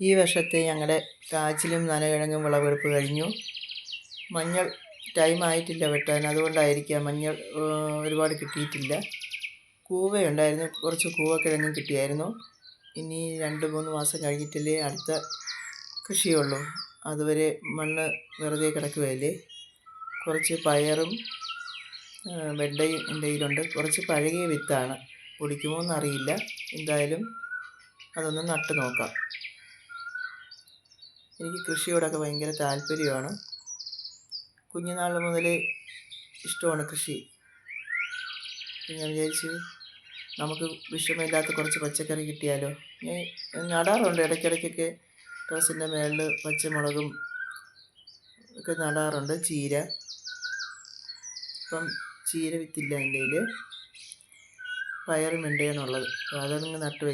ഈ വർഷത്തെ ഞങ്ങളുടെ കാച്ചിലും നനകിഴങ്ങും വിളവെടുപ്പ് കഴിഞ്ഞു. മഞ്ഞൾ ടൈം ആയിട്ടില്ല വെട്ടാൻ. അതുകൊണ്ടായിരിക്കാം മഞ്ഞൾ ഒരുപാട് കിട്ടിയിട്ടില്ല. കൂവയുണ്ടായിരുന്നു. കുറച്ച് കൂവക്കിഴങ്ങും കിട്ടിയായിരുന്നു. ഇനി രണ്ട് മൂന്ന് മാസം കഴിഞ്ഞിട്ടല്ലേ അടുത്ത കൃഷിയുള്ളൂ. അതുവരെ മണ്ണ് വെറുതെ കിടക്കുകയല്ലേ. കുറച്ച് പയറും വെണ്ടയും എന്റെ കയ്യിലുണ്ട്. കുറച്ച് പഴകിയ വിത്താണ്. പൊടിക്കുമോ എന്നറിയില്ല എന്തായാലും അതൊന്ന് നട്ടു നോക്കാം എനിക്ക് കൃഷിയോടൊക്കെ ഭയങ്കര താല്പര്യമാണ്. കുഞ്ഞുനാൾ മുതൽ ഇഷ്ടമാണ് കൃഷി. ഞാൻ വിചാരിച്ചു നമുക്ക് വിഷമില്ലാത്ത കുറച്ച് പച്ചക്കറി കിട്ടിയാലോ? ഞാൻ നടാറുണ്ട്. ഇടയ്ക്കിടയ്ക്കൊക്കെ ടെറസിന്റെ മേളിൽ പച്ചമുളകും ഒക്കെ നടാറുണ്ട്. ചീര. ഇപ്പം ചീര വിത്തില്ല എന്റെ കയ്യിൽ പയറും വെണ്ടയാണുള്ളത് അപ്പോൾ അതങ്ങ് നട്ട്